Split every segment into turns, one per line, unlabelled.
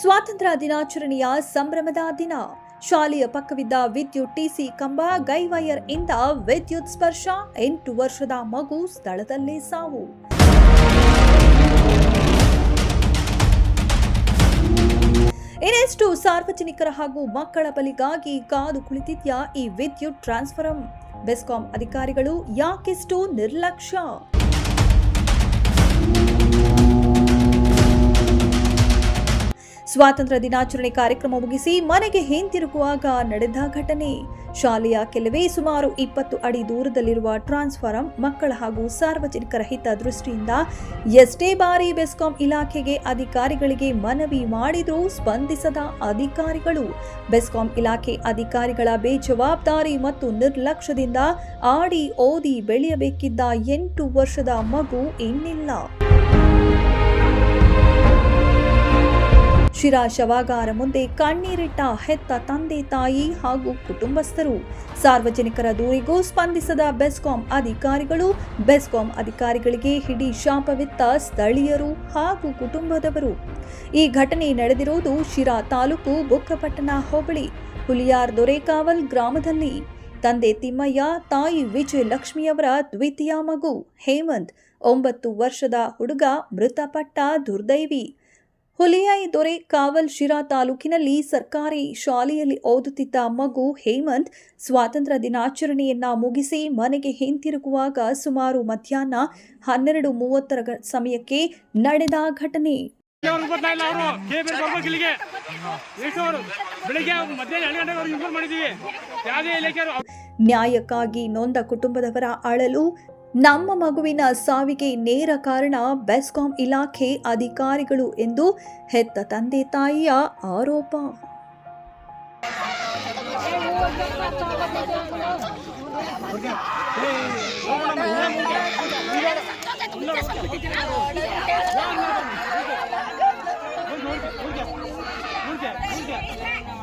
ಸ್ವಾತಂತ್ರ್ಯ ದಿನಾಚರಣೆಯ ಸಂಭ್ರಮದ ದಿನ. ಶಾಲೆಯ ಪಕ್ಕವಿದ್ದ ವಿದ್ಯುತ್ ಟಿಸಿ ಕಂಬ ಗೈವೈಯರ್ ಇಂದ ವಿದ್ಯುತ್ ಸ್ಪರ್ಶ. ಎಂಟು ವರ್ಷದ ಮಗು ಸ್ಥಳದಲ್ಲೇ ಸಾವು. ಇನ್ನೆಷ್ಟು ಸಾರ್ವಜನಿಕರ ಹಾಗೂ ಮಕ್ಕಳ ಬಲಿಗಾಗಿ ಕಾದು ಕುಳಿತಿದ್ಯಾ ಈ ವಿದ್ಯುತ್ ಟ್ರಾನ್ಸ್ಫರಂ? ಬೆಸ್ಕಾಂ ಅಧಿಕಾರಿಗಳು ಯಾಕೆಷ್ಟು ನಿರ್ಲಕ್ಷ್ಯ? ಸ್ವಾತಂತ್ರ್ಯ ದಿನಾಚರಣೆ ಕಾರ್ಯಕ್ರಮ ಮುಗಿಸಿ ಮನೆಗೆ ಹಿಂತಿರುಗುವಾಗ ನಡೆದ ಘಟನೆ. ಶಾಲೆಯ ಕೆಲವೇ ಸುಮಾರು ಇಪ್ಪತ್ತು ಅಡಿ ದೂರದಲ್ಲಿರುವ ಟ್ರಾನ್ಸ್ಫಾರಂ ಮಕ್ಕಳ ಹಾಗೂ ಸಾರ್ವಜನಿಕರ ಹಿತ ದೃಷ್ಟಿಯಿಂದ ಎಷ್ಟೇ ಬಾರಿ ಬೆಸ್ಕಾಂ ಇಲಾಖೆಗೆ ಅಧಿಕಾರಿಗಳಿಗೆ ಮನವಿ ಮಾಡಿದರೂ ಸ್ಪಂದಿಸದ ಅಧಿಕಾರಿಗಳು. ಬೆಸ್ಕಾಂ ಇಲಾಖೆ ಅಧಿಕಾರಿಗಳ ಬೇಜವಾಬ್ದಾರಿ ಮತ್ತು ನಿರ್ಲಕ್ಷ್ಯದಿಂದ ಆಡಿ ಓದಿ ಬೆಳೆಯಬೇಕಿದ್ದ ಎಂಟು ವರ್ಷದ ಮಗು ಇನ್ನಿಲ್ಲ. ಶಿರಾ ಶವಾಗಾರ ಮುಂದೆ ಕಣ್ಣೀರಿಟ್ಟ ಹೆತ್ತ ತಂದೆ ತಾಯಿ ಹಾಗೂ ಕುಟುಂಬಸ್ಥರು. ಸಾರ್ವಜನಿಕರ ದೂರಿಗೂ ಸ್ಪಂದಿಸದ ಬೆಸ್ಕಾಂ ಅಧಿಕಾರಿಗಳು, ಬೆಸ್ಕಾಂ ಅಧಿಕಾರಿಗಳಿಗೆ ಹಿಡಿ ಶಾಪವಿತ್ತ ಸ್ಥಳೀಯರು ಹಾಗೂ ಕುಟುಂಬದವರು. ಈ ಘಟನೆ ನಡೆದಿರುವುದು ಶಿರಾ ತಾಲೂಕು ಬುಕ್ಕಪಟ್ಟಣ ಹೋಬಳಿ, ಹುಲಿಯಾರ್ ದೊರೆಕಾವಲ್ ಗ್ರಾಮದಲ್ಲಿ. ತಂದೆ ತಿಮ್ಮಯ್ಯ, ತಾಯಿ ವಿಜಯಲಕ್ಷ್ಮಿಯವರ ದ್ವಿತೀಯ ಮಗು ಹೇಮಂತ್, ಒಂಬತ್ತು ವರ್ಷದ ಹುಡುಗ ಮೃತಪಟ್ಟ ದುರ್ದೈವಿ. ಹುಲಿಯೈ ದೊರೆ ಕಾವಲ್ ಶಿರಾ ತಾಲೂಕಿನಲ್ಲಿ ಸರ್ಕಾರಿ ಶಾಲೆಯಲ್ಲಿ ಓದುತ್ತಿದ್ದ ಮಗು ಹೇಮಂತ್ ಸ್ವಾತಂತ್ರ್ಯ ದಿನಾಚರಣೆಯನ್ನ ಮುಗಿಸಿ ಮನೆಗೆ ಹಿಂತಿರುಗುವಾಗ ಸುಮಾರು ಮಧ್ಯಾಹ್ನ ಹನ್ನೆರಡು ಮೂವತ್ತರ ಸಮಯಕ್ಕೆ ನಡೆದ ಘಟನೆ. ನ್ಯಾಯಕ್ಕಾಗಿ ನೊಂದ ಕುಟುಂಬದವರ ಅಳಲು ನಮ್ಮ ಮಗುವಿನ ಸಾವಿಗೆ ನೇರ ಕಾರಣ ಬೆಸ್ಕಾಂ ಇಲಾಖೆ ಅಧಿಕಾರಿಗಳು ಎಂದು ಹೆತ್ತ ತಂದೆ ತಾಯಿಯ ಆರೋಪ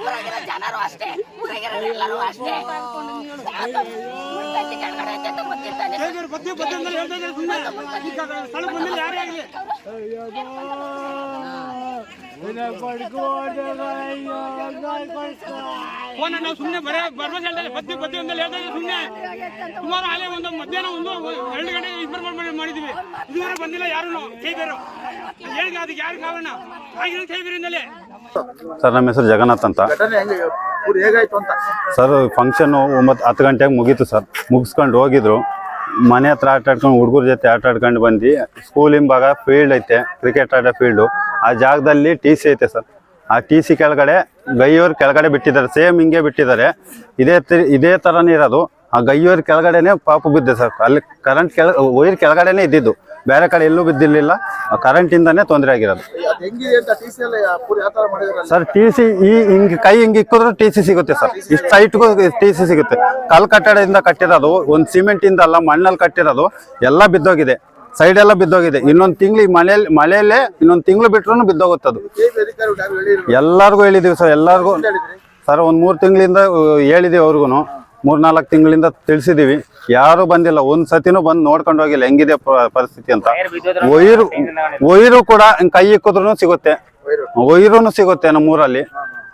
ಊರಾಗಿರೋ ಜನರು ಅಷ್ಟೇ ಊರಾಗಿರೋ ಎಲ್ಲರೂ ಅಷ್ಟೇ.
ನಾವು ಸುಮ್ಮನೆ ಬರೇ ಬರ್ಬೇಕು ಹೇಳ್ತಾ ಇದ್ದೀವಿ ಬದ್ದೆ ಬದ್ದೆ ಅಂದ್ರೆ ಹೇಳ್ತಾ ಸುಮ್ಮನೆ ಸುಮಾರು ಅಲ್ಲೇ ಒಂದು ಮಧ್ಯಾಹ್ನ ಒಂದು ಎರಡು ಗಂಟೆ ಇಬ್ಬರು ಮಾಡಿ ಮಾಡಿದ್ವಿ. ಇದುವರೆ ಬಂದಿಲ್ಲ ಯಾರು ಕೈಬೇರು ಹೇಳಿ ಅದಕ್ಕೆ ಯಾರು ಕಾರಣ? ಆಗಿರೋ ಕೈಬೇರಿಂದಲೇ
ಸರ್ ನಮ್ಮ ಹೆಸರು ಜಗನ್ನಾಥ್ ಅಂತ. ಸರ್ ಫಂಕ್ಷನ್ ಒಂಬತ್ತು ಹತ್ತು ಗಂಟೆಗೆ ಮುಗೀತು ಸರ್. ಮುಗಿಸ್ಕೊಂಡು ಹೋಗಿದ್ರು. ಮನೆ ಹತ್ರ ಆಟ ಆಡ್ಕೊಂಡು ಹುಡುಗರ ಜೊತೆ ಆಟ ಆಡ್ಕೊಂಡು ಬಂದು ಸ್ಕೂಲ್ ಹಿಂಭಾಗ ಫೀಲ್ಡ್ ಐತೆ ಕ್ರಿಕೆಟ್ ಆಡೋ ಫೀಲ್ಡು ಆ ಜಾಗದಲ್ಲಿ ಟಿ ಸಿ ಐತೆ ಸರ್. ಆ ಟಿ ಸಿ ಕೆಳಗಡೆ ಗೈಯವ್ರ ಕೆಳಗಡೆ ಬಿಟ್ಟಿದ್ದಾರೆ ಸೇಮ್ ಹಿಂಗೆ ಬಿಟ್ಟಿದ್ದಾರೆ. ಇದೇ ಇದೇ ಥರನೇ ಇರೋದು. ಆ ಗೈಯೋರ್ ಕೆಳಗಡೆನೆ ಪಾಪು ಬಿದ್ದೆ ಸರ್ ಅಲ್ಲಿ ಕರೆಂಟ್ ಕೆಳ ವೈರ್ ಕೆಳಗಡೆನೆ ಇದ್ದಿದ್ದು. ಬೇರೆ ಕಡೆ ಎಲ್ಲೂ ಬಿದ್ದಿರಲಿಲ್ಲ. ಕರೆಂಟಿಂದನೇ ತೊಂದರೆ ಆಗಿರೋದು. ಸರ್ ಟಿ ಸಿ ಈ ಹಿಂಗ್ ಕೈ ಹಿಂಗ್ ಇಕ್ಕಿದ್ರು ಟಿ ಸಿ ಸಿಗುತ್ತೆ ಸರ್ ಇಷ್ಟು ಹೈಟ್ಗೂ ಟಿ ಸಿ ಸಿಗುತ್ತೆ. ಕಲ್ ಕಟ್ಟಡದಿಂದ ಕಟ್ಟಿರೋದು ಒಂದ್ ಸಿಮೆಂಟ್ ಇಂದ ಅಲ್ಲ ಮಣ್ಣಲ್ಲಿ ಕಟ್ಟಿರೋದು ಎಲ್ಲ ಬಿದ್ದೋಗಿದೆ. ಸೈಡ್ ಎಲ್ಲ ಬಿದ್ದೋಗಿದೆ. ಇನ್ನೊಂದ್ ತಿಂಗಳು ಮಳೆಯಲ್ಲಿ ಮಳೆಯಲ್ಲೇ ಇನ್ನೊಂದ್ ತಿಂಗಳು ಬಿಟ್ರು ಬಿದ್ದೋಗುತ್ತದು. ಎಲ್ಲಾರ್ಗು ಹೇಳಿದೀವಿ ಸರ್ ಎಲ್ಲಾರ್ಗು. ಸರ್ ಒಂದ್ ಮೂರ್ ತಿಂಗಳಿಂದ ಹೇಳಿದೀವಿ ಅವ್ರಿಗೂ ಮೂರ್ ನಾಲ್ಕು ತಿಂಗಳಿಂದ ತಿಳಿಸಿದೀವಿ. ಯಾರು ಬಂದಿಲ್ಲ. ಒಂದ್ ಸತಿನೂ ಬಂದು ನೋಡ್ಕೊಂಡು ಹೋಗಿಲ್ಲ. ಹೆಂಗಿದೆ ಪ- ಪರಿಸ್ಥಿತಿ ಅಂತ. ವೈರು ವೈರು ಕೂಡ ಕೈ ಇಕ್ಕಿದ್ರು ಸಿಗುತ್ತೆ. ಒಯ್ರೂ ಸಿಗುತ್ತೆ ನಮ್ಮೂರಲ್ಲಿ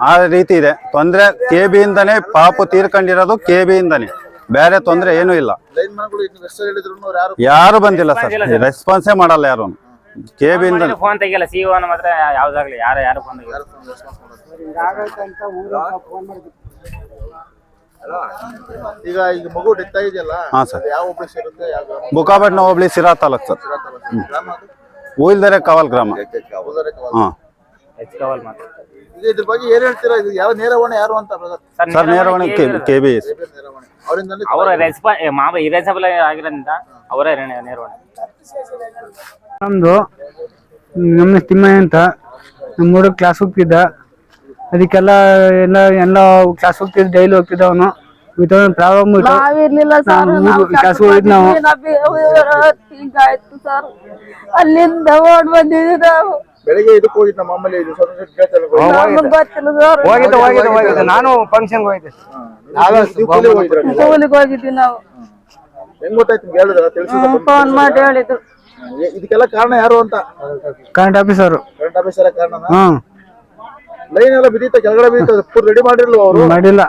ಆ ರೀತಿ ಇದೆ. ತೊಂದ್ರೆ ಕೆ ಇಂದಾನೆ ಪಾಪು ತೀರ್ಕೊಂಡಿರೋದು ಕೆ ಇಂದಾನೆ ಬೇರೆ ತೊಂದ್ರೆ ಏನು ಇಲ್ಲ.
ಲೈನ್ ಮ್ಯಾನ್ಗಳು ಇನ್ನು ಎಷ್ಟು ಹೇಳಿದ್ರು ಯಾರು
ಯಾರು ಬಂದಿಲ್ಲ ಸರ್. ರೆಸ್ಪಾನ್ಸೇ ಮಾಡಲ್ಲ ಯಾರು. ಕೆ ಇಂದ
ಫೋನ್ ತೆಗಿಲ್ಲ ಸಿ ಮಾತ್ರ ಯಾವ್ದಾಗ್ಲಿ ಯಾರು ಯಾರು ಫೋನ್
ಈಗ ಈಗ ಮಗು ಡೆತ್ ಆಗಿದೆಯಲ್ಲ
ಹಾ, ಸರ್.
ಅದು ಯಾವ ಆಪರೇಷನ್ ಇರುತ್ತೆ? ಯಾವ
ಬುಕಾಬೆಟ್ನ ಹೋಬ್ಳಿ ಸಿರಾ ತಾಲೂಕ್ ಸರ್.
ಗ್ರಾಮ ಅದು?
ಉಯಿಲ್ದರೆ ಕಾವಲ್ ಗ್ರಾಮ.
ಉದಾರೆ ಕವಾಲ.
ಹಾ.
ಮಾತ್ರ.
ಈಗ ಇದ್ರ ಬಗ್ಗೆ ಏನ್ ಹೇಳ್ತೀರಾ? ಇದು ಯಾವ ನೇರವಣೆ ಯಾರು ಅಂತ brother?
ಸರ್ ನೇರವಾಣಿ ಕೆ ಬಿ ಎಸ್.
ಬೇರೆ ನೇರವಣೆ. ಅವರಿಂದ
ಅವರ ರೆಸ್ಪಾ ಮಾವ ಇರೇಸಬಲ್ ಆಗಿರೋದ್ರಿಂದ ಅವರ
ನಮ್ಮದು ನಮ್ಮ ತಿಮ್ಮಯ್ಯ ಅಂತ. ನಮ್ಮ ಹುಡುಗ ಕ್ಲಾಸ್ ಹೋಗ್ತಿದ್ದ. ಅದಕ್ಕೆಲ್ಲ ಎಲ್ಲ ಎಲ್ಲ ಕ್ಲಾಸ್ ಹೋಗ್ತಿದ್ ಡೈಲಿ ಹೋಗ್ತಿದ್ದ ಅವನು. ವಿತೌಟ್ ಪ್ರಾಬ್ಲಮ್
ನಾವಿರ್ಲಿಲ್ಲ ಸರ್
ನಾವು ಮೂರು ಕೆಲಸ ಹೋಗಿದ್ ನಾವು.
ಹಿಂಗಾಯ್ತು ಸರ್ ಅಲ್ಲಿಂದ ಓಡ್ ಬಂದಿದ್ವಿ ನಾವು.
ಬೆಳಿಗ್ಗೆ ಇದಕ್ಕೆ ಮಾಮೂಲಿ ಇದು ಸ್ವಲ್ಪ ಕೇಳ್ತಾರೆ
ನಮಗ್ ಗೊತ್ತಿಲ್ಲ ಸರ್
ಹೋಗಿದ್ದೆ ಹೋಗಿದ್ದೆ ಹೋಗಿದ್ದೆ. ನಾನು ಫಂಕ್ಷನ್ ಹೋಗಿದ್ದೆ.
ಹೋಗಿದ್ವಿ ನಾವು.
ಹೆಂಗ್ ಗೊತ್ತಾಯ್ತು ನಿಮ್ಗೆ ಹೇಳಿದ್ರ ತಿಳಿಸಿದ
ಫೋನ್ ಮಾಡಿ ಹೇಳಿದ್ರು.
ಇದಕ್ಕೆಲ್ಲ ಕಾರಣ ಯಾರು ಅಂತ?
ಕರೆಂಟ್ ಆಫೀಸರ್
ಕರೆಂಟ್ ಆಫೀಸರ ಕಾರಣ
ಹ್ಮ್.
ಲೈನ್ ಎಲ್ಲ ಬಿದ್ದಿತ್ತ ಕೆಳಗಡೆ ಬಿದ್ದಿತ್ತ ಫುಲ್ ರೆಡಿ ಮಾಡಿರ್ಲಿಲ್ಲ ಅವರು.
ಮಾಡಿಲ್ಲ.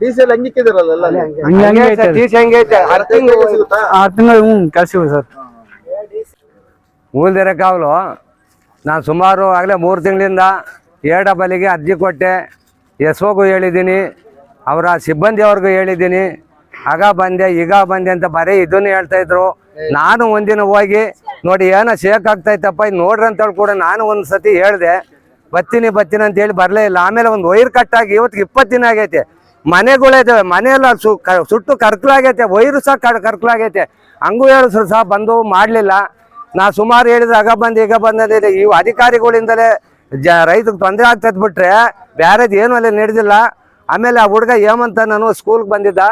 ಡೀಸೆಲ್ ಸಿ ಎಲ್ಲ ಹಂಗಿಕ್ಕಿದಿರಲ್ಲ ಎಲ್ಲ ಅಲ್ಲಿ.
ಹಂಗೆ ಹಂಗೆ. ಐತೆ. ಅದು.
ಕೆಲ್ಸ ಸಿಗುತ್ತಾ?
ಆರು ತಿಂಗಳು ಹ್ಞೂ ಕೆಲಸ ಸರ್.
ಮೂಲ್ದಿರ ಕಾವಲು ನಾನು ಸುಮಾರು ಆಗಲೇ ಮೂರು ತಿಂಗಳಿಂದ ಎ ಡಬಲಿಗೆ ಅರ್ಜಿ ಕೊಟ್ಟೆ. ಎಸ್ ಒಗೂ ಹೇಳಿದ್ದೀನಿ ಅವರ ಸಿಬ್ಬಂದಿಯವ್ರಿಗೂ ಹೇಳಿದ್ದೀನಿ. ಆಗ ಬಂದೆ ಈಗ ಬಂದೆ ಅಂತ ಬರೀ ಇದನ್ನು ಹೇಳ್ತಾ ಇದ್ರು. ನಾನು ಒಂದಿನ ಹೋಗಿ ನೋಡಿ ಏನೋ ಶೇಕ್ ಆಗ್ತೈತಪ್ಪ ಇದು ನೋಡ್ರಿ ಅಂತೇಳಿ ಕೂಡ ನಾನು ಒಂದು ಸತಿ ಹೇಳಿದೆ. ಬತ್ತೀನಿ ಬತ್ತೀನಿ ಅಂತ ಹೇಳಿ ಬರಲೇ ಇಲ್ಲ. ಆಮೇಲೆ ಒಂದು ವೈರ್ ಕಟ್ಟಾಗಿ ಇವತ್ತಿಗೆ ಇಪ್ಪತ್ತು ದಿನ ಆಗೈತೆ. ಮನೆಗಳಿದಾವೆ ಮನೆಯೆಲ್ಲ ಸು ಸುಟ್ಟು ಕರ್ಕಲಾಗೈತೆ. ವೈರು ಸಹ ಕಡ್ ಕರ್ಕಲಾಗೈತೆ. ಹಂಗೂ ಹೇಳಿದ್ರು ಸಹ ಬಂದು ಮಾಡಲಿಲ್ಲ. ನಾ ಸುಮಾರು ಹೇಳಿದ್ರೆ ಆಗ ಬಂದು, ಈಗ ಬಂದಿದೆ ಈ ಅಧಿಕಾರಿಗಳಿಂದಲೇ ಜ ರೈತಗೆ ತೊಂದರೆ ಆಗ್ತೈತೆ ಬಿಟ್ರೆ ಬ್ಯಾರೇದು ಏನೂ ಅಲ್ಲಿ ನಡೆದಿಲ್ಲ. ಆಮೇಲೆ ಆ ಹುಡುಗ ಹೇಮಂತ ನಾನು ಸ್ಕೂಲ್ಗೆ ಬಂದಿದ್ದ.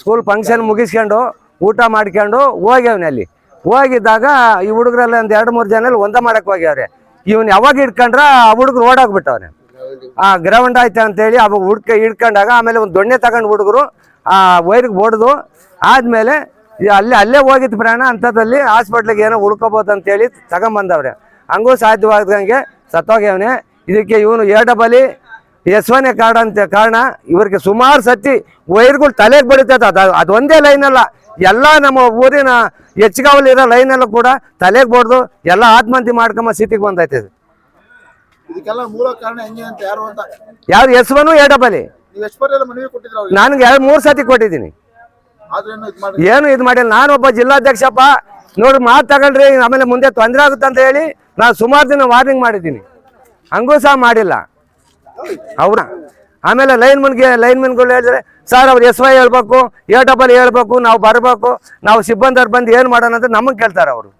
ಸ್ಕೂಲ್ ಫಂಕ್ಷನ್ ಮುಗಿಸ್ಕೊಂಡು ಊಟ ಮಾಡ್ಕೊಂಡು ಹೋಗ್ಯವನಲ್ಲಿ ಹೋಗಿದ್ದಾಗ ಈ ಹುಡುಗರಲ್ಲಿ ಒಂದು ಎರಡು ಮೂರು ಜನ ಒಂದ ಮಾಡಕ್ಕೆ ಹೋಗ್ಯವ್ರೆ. ಇವನು ಯಾವಾಗ ಹಿಡ್ಕೊಂಡ್ರ ಆ ಹುಡುಗರು ಓಡಾಗ್ಬಿಟ್ಟವನೆ ಆ ಗ್ರೌಂಡ್ ಆಯ್ತು ಅಂತೇಳಿ ಅವಾಗ ಹುಡ್ಕ ಹಿಡ್ಕೊಂಡಾಗ ಆಮೇಲೆ ಒಂದು ದೊಣ್ಣೆ ತಗೊಂಡು ಹುಡುಗರು, ಆ ವೈರ್ಗೆ ಹೊಡೆದು ಆದಮೇಲೆ ಅಲ್ಲೇ ಅಲ್ಲೇ ಹೋಗಿದ್ದು ಪ್ರಾಣ ಅಂಥದ್ದಲ್ಲಿ ಹಾಸ್ಪಿಟ್ಲಿಗೆ ಏನೋ ಉಳ್ಕೊಬೋದು ಅಂತೇಳಿ ತಗೊಂಬಂದವ್ರೆ. ಹಂಗೂ ಸಾಧ್ಯವಾದಂಗೆ ಸತ್ತೋಗ್ಯವನೇ. ಇದಕ್ಕೆ ಇವನು ಎ ಡಬಲಿ ಯಸ್ವನೇ ಕಾರಣ ಅಂತ ಕಾರಣ ಇವ್ರಿಗೆ ಸುಮಾರು ಸತಿ ವೈರ್ಗಳು ತಲೆಗೆ ಬಡಿತೈತೆ ಅದು, ಅದೊಂದೇ ಲೈನಲ್ಲ ಎಲ್ಲ ನಮ್ಮ ಊರಿನ ಹೆಚ್ಚಗಾವಲಿರೋ ಲೈನ್ ಎಲ್ಲ ಕೂಡ ತಲೆಗೆ ಬಡ್ದು ಎಲ್ಲ ಆತ್ಮಹತ್ಯೆ ಮಾಡ್ಕೊಂಬ ಸ್ಥಿತಿಗೆ ಬಂದೈತೆ
ಯಾರು ಅಂತ?
ಯಾವ್ದು
ಬಲಿ
ನನ್ಗೆ ಎರಡು ಮೂರು ಸತಿ ಕೊಟ್ಟಿದ್ದೀನಿ.
ಏನು ಇದು
ಮಾಡಿಲ್ಲ? ಮಾಡಿಲ್ಲ. ನಾನೊಬ್ಬ ಜಿಲ್ಲಾಧ್ಯಕ್ಷಪ್ಪ. ನೋಡಿ ಮಾತು ತಗೊಳ್ರಿ ಆಮೇಲೆ ಮುಂದೆ ತೊಂದರೆ ಆಗುತ್ತೆ ಅಂತ ಹೇಳಿ ನಾನು ಸುಮಾರು ದಿನ ವಾರ್ನಿಂಗ್ ಮಾಡಿದ್ದೀನಿ. ಹಂಗೂ ಸಹ ಮಾಡಿಲ್ಲ. ಅವ್ರ ಆಮೇಲೆ ಲೈನ್ ಮನ್ಗೆ ಲೈನ್ ಮನ್ಗಳು ಹೇಳಿದ್ರೆ ಸರ್ ಅವ್ರು ಎಸ್ ವೈ ಹೇಳ್ಬೇಕು ಎ ಡಬಲ್ ಹೇಳ್ಬೇಕು, ನಾವು ಬರಬೇಕು, ನಾವು ಸಿಬ್ಬಂದಿಯವ್ರು ಬಂದು ಏನು ಮಾಡೋಣ ಅಂತ ನಮಗೆ ಕೇಳ್ತಾರೆ ಅವರು.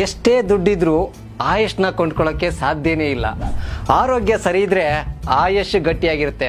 ಎಷ್ಟೇ ದುಡ್ಡಿದ್ರೂ ಆಯುಷ್ನ ಕೊಂಡ್ಕೊಳ್ಳೋಕ್ಕೆ ಸಾಧ್ಯನೇ ಇಲ್ಲ. ಆರೋಗ್ಯ ಸರಿ ಇದ್ರೆ ಆಯುಷ್ ಗಟ್ಟಿಯಾಗಿರುತ್ತೆ.